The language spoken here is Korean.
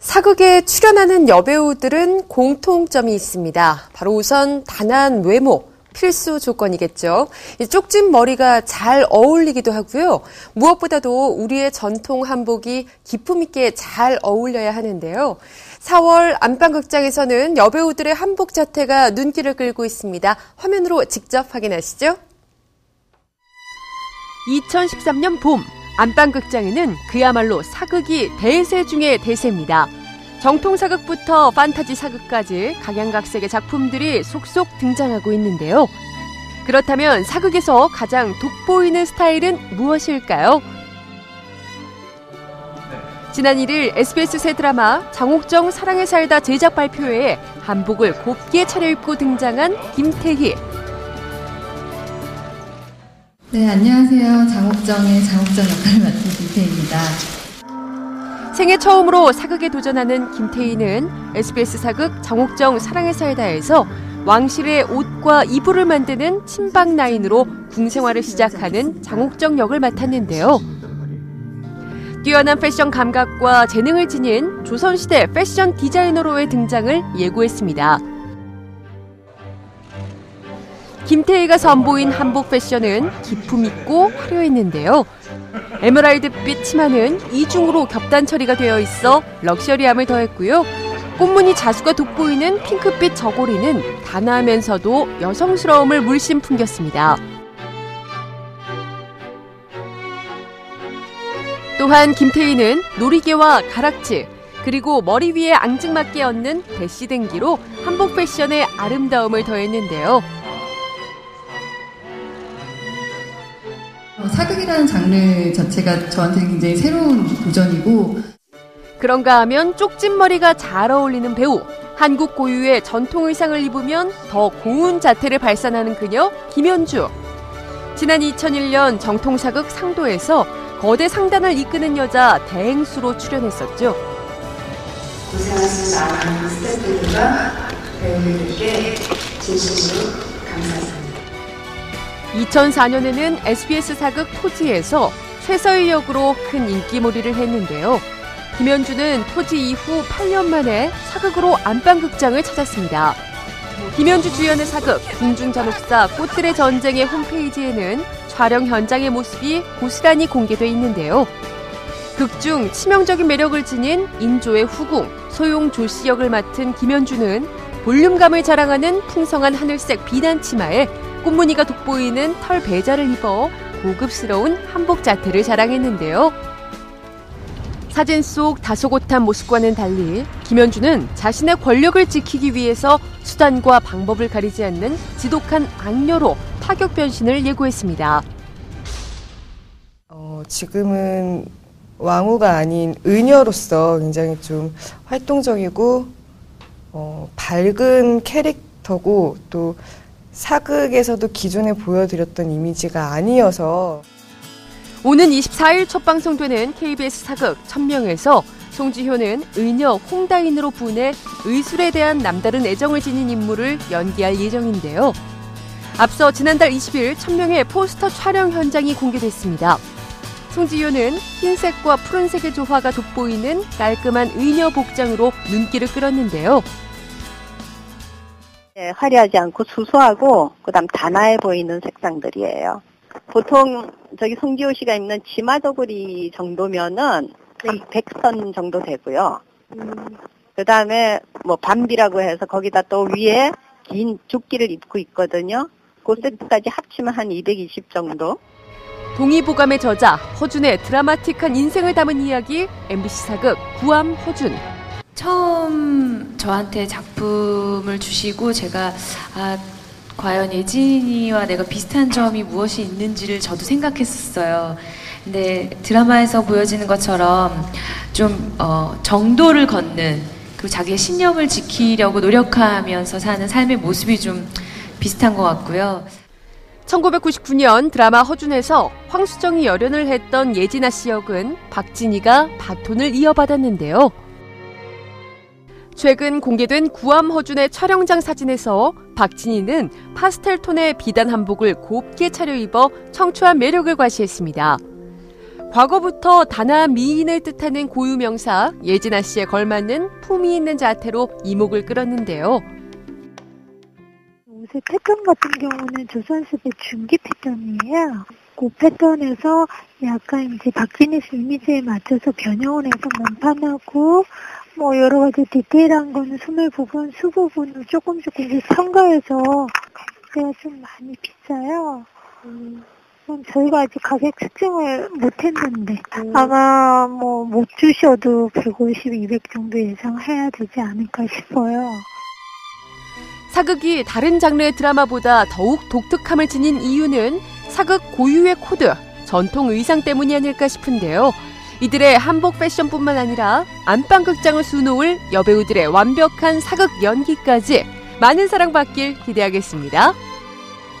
사극에 출연하는 여배우들은 공통점이 있습니다. 바로 우선 단한 외모, 필수 조건이겠죠. 쪽진 머리가 잘 어울리기도 하고요. 무엇보다도 우리의 전통 한복이 기품 있게 잘 어울려야 하는데요. 4월 안방극장에서는 여배우들의 한복 자태가 눈길을 끌고 있습니다. 화면으로 직접 확인하시죠. 2013년 봄 안방극장에는 그야말로 사극이 대세 중의 대세입니다. 정통 사극부터 판타지 사극까지 각양각색의 작품들이 속속 등장하고 있는데요. 그렇다면 사극에서 가장 돋보이는 스타일은 무엇일까요? 지난 1일 SBS 새 드라마 장옥정 사랑에 살다 제작 발표회에 한복을 곱게 차려입고 등장한 김태희. 네, 안녕하세요. 장옥정의 장옥정 역할을 맡은 김태희입니다. 생애 처음으로 사극에 도전하는 김태희는 SBS 사극 장옥정 사랑의 살다에서 왕실의 옷과 이불을 만드는 친박 라인으로 궁생활을 시작하는 장옥정 역을 맡았는데요. 뛰어난 패션 감각과 재능을 지닌 조선시대 패션 디자이너로의 등장을 예고했습니다. 김태희가 선보인 한복 패션은 기품 있고 화려했는데요. 에메랄드빛 치마는 이중으로 겹단 처리가 되어 있어 럭셔리함을 더했고요. 꽃무늬 자수가 돋보이는 핑크빛 저고리는 단아하면서도 여성스러움을 물씬 풍겼습니다. 또한 김태희는 놀이개와 가락지, 그리고 머리 위에 앙증맞게 얹는 대시댕기로 한복 패션의 아름다움을 더했는데요. 사극이라는 장르 자체가 저한테는 굉장히 새로운 도전이고 그런가 하면 쪽진 머리가 잘 어울리는 배우 한국 고유의 전통 의상을 입으면 더 고운 자태를 발산하는 그녀 김현주 지난 2001년 정통 사극 상도에서 거대 상단을 이끄는 여자 대행수로 출연했었죠. 고생하신 많은 스태프들과 배우들께 진심으로 감사합니다. 2004년에는 SBS 사극 토지에서 최서희 역으로 큰 인기몰이를 했는데요. 김현주는 토지 이후 8년 만에 사극으로 안방극장을 찾았습니다. 김현주 주연의 사극 궁중잔혹사 꽃들의 전쟁의 홈페이지에는 촬영 현장의 모습이 고스란히 공개돼 있는데요. 극중 치명적인 매력을 지닌 인조의 후궁 소용 조씨 역을 맡은 김현주는 볼륨감을 자랑하는 풍성한 하늘색 비단 치마에 꽃무늬가 돋보이는 털 배자를 입어 고급스러운 한복 자태를 자랑했는데요. 사진 속 다소곳한 모습과는 달리 김현주는 자신의 권력을 지키기 위해서 수단과 방법을 가리지 않는 지독한 악녀로 파격 변신을 예고했습니다. 어, 지금은 왕후가 아닌 의녀로서 굉장히 좀 활동적이고 어, 밝은 캐릭터고 또 사극에서도 기존에 보여드렸던 이미지가 아니어서 오는 24일 첫 방송되는 KBS 사극 천명에서 송지효는 의녀 홍다인으로 분해 의술에 대한 남다른 애정을 지닌 인물을 연기할 예정인데요. 앞서 지난달 20일 천명의 포스터 촬영 현장이 공개됐습니다. 송지효는 흰색과 푸른색의 조화가 돋보이는 깔끔한 의녀 복장으로 눈길을 끌었는데요. 네, 화려하지 않고 수수하고 그다음 단아해 보이는 색상들이에요. 보통 저기 송지호 씨가 입는 치마 저고리 정도면은 한 100선 정도 되고요. 그다음에 뭐 밤비라고 해서 거기다 또 위에 긴 조끼를 입고 있거든요. 그 세트까지 합치면 한 220 정도. 동의보감의 저자 허준의 드라마틱한 인생을 담은 이야기 MBC 사극 구암 허준 처음 저한테 작품을 주시고 제가 아 과연 예진이와 내가 비슷한 점이 무엇이 있는지를 저도 생각했었어요. 근데 드라마에서 보여지는 것처럼 좀 어, 정도를 걷는 그리고 자기의 신념을 지키려고 노력하면서 사는 삶의 모습이 좀 비슷한 것 같고요. 1999년 드라마 허준에서 황수정이 열연을 했던 예진아 씨 역은 박진희가 바톤을 이어받았는데요. 최근 공개된 구암 허준의 촬영장 사진에서 박진희는 파스텔 톤의 비단 한복을 곱게 차려입어 청초한 매력을 과시했습니다. 과거부터 단아한 미인을 뜻하는 고유 명사 예진아 씨에 걸맞는 품위 있는 자태로 이목을 끌었는데요. 옷의 패턴 같은 경우는 조선시대 중기 패턴이에요. 그 패턴에서 약간 이제 박지니스 이미지에 맞춰서 변형을 해서 몸판하고 뭐 여러 가지 디테일한 거는 소매 부분, 수 부분을 조금 조금씩 첨가해서 가격대가 좀 많이 비싸요. 음, 저희가 아직 가격 측정을 못했는데 아마 뭐 못 주셔도 150, 200 정도 예상해야 되지 않을까 싶어요. 사극이 다른 장르의 드라마보다 더욱 독특함을 지닌 이유는 사극 고유의 코드, 전통 의상 때문이 아닐까 싶은데요. 이들의 한복 패션뿐만 아니라 안방 극장을 수놓을 여배우들의 완벽한 사극 연기까지 많은 사랑받길 기대하겠습니다.